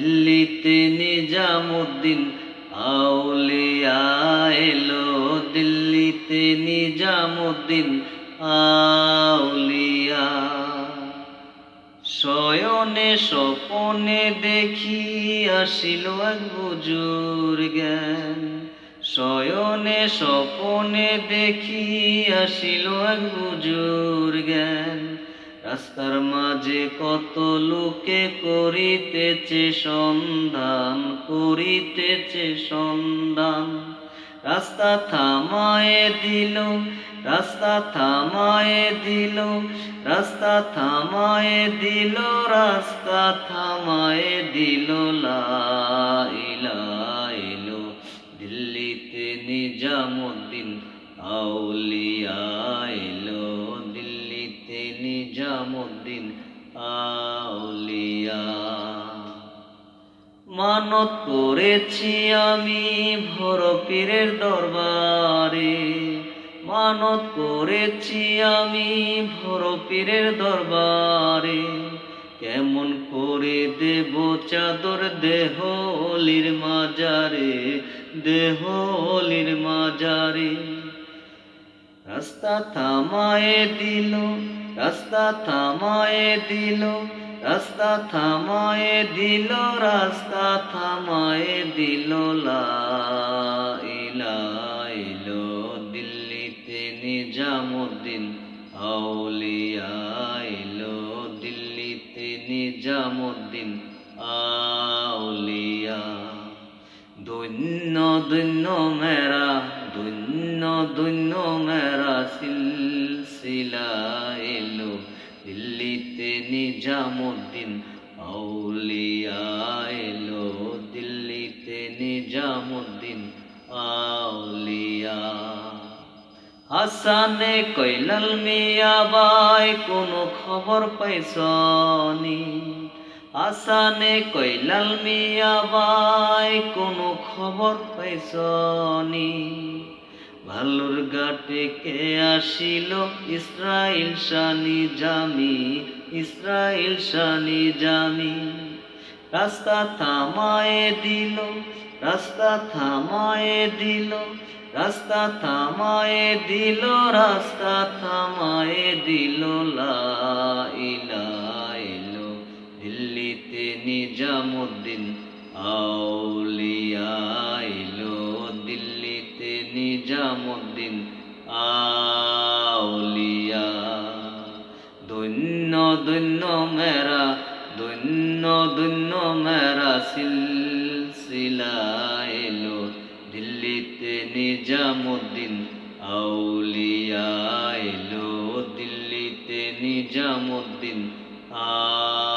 দিল্লিতে নিজামুদ্দিন, আউলিয়া এলো দিল্লিতে নিজামুদ্দিন, আউলিয়া। শয়নে স্বপনে দেখি আসিল এক বুজুর জ্ঞান। শয়নে স্বপনে দেখি আসিল এক বুজুর জ্ঞান। রাস্তার মাঝে কত লোকে করিতেছে সন্ধান করিতেছে সন্ধান। রাস্তা থামায়ে দিল, রাস্তা থামায়ে দিল, রাস্তা থামায়ে দিল, রাস্তা থামায়ে দিল লাইলো নিজামুদ্দিন আউলিয়া। মানত করেছি আমি ভর পীরের দরবারে। মানত করেছি আমি ভর পীরের দরবারে। কেমন করে দেব চাদর দেহ অলির মাজারে দেহ অলির মাজারে। রাস্তা থামায়ে দিল রাস্তা থামায়ে দিল, রাস্তা থামায়ে দিল, রাস্তা থামায়ে দিল লাইলো দিল্লিতে নিজামুদ্দিন আউলিয়া এলো দিল্লিতে নিজামুদ্দিন আউলিয়া দৈন্য দৈন্য মেরা দৈন্য দৈন্য মেরা সিলসিলা নিজামুদ্দিন আউলিয়া এলো দিল্লিতে নিজামুদ্দিন, আউলিয়া। হাসানে কৈলাল মিয়া বাই কোনো খবর পাইছনি? আসানে কৈলাল মিয়া বাই কোনো খবর পাইছনি? ভালুর ঘাটে কে আসিল? ইসরাইল শানি জামি, ইসরাইল শানি জামি। রাস্তা থামায়ে দিল, রাস্তা থামায়ে দিল, রাস্তা থামায়ে দিল, রাস্তা থামায়ে দিল লাইলো দিল্লিতে নিজামুদ্দিন, আউলিয়া এলো দিল্লিতে নিজামুদ্দিন, আউলিয়া। দৈন্য দৈন্য মেরা, দৈন্য দৈন্য মেরা সিলসিলা এলো। দিল্লিতে নিজামুদ্দিন, আউলিয়া এলো। দিল্লিতে নিজামুদ্দিন, আ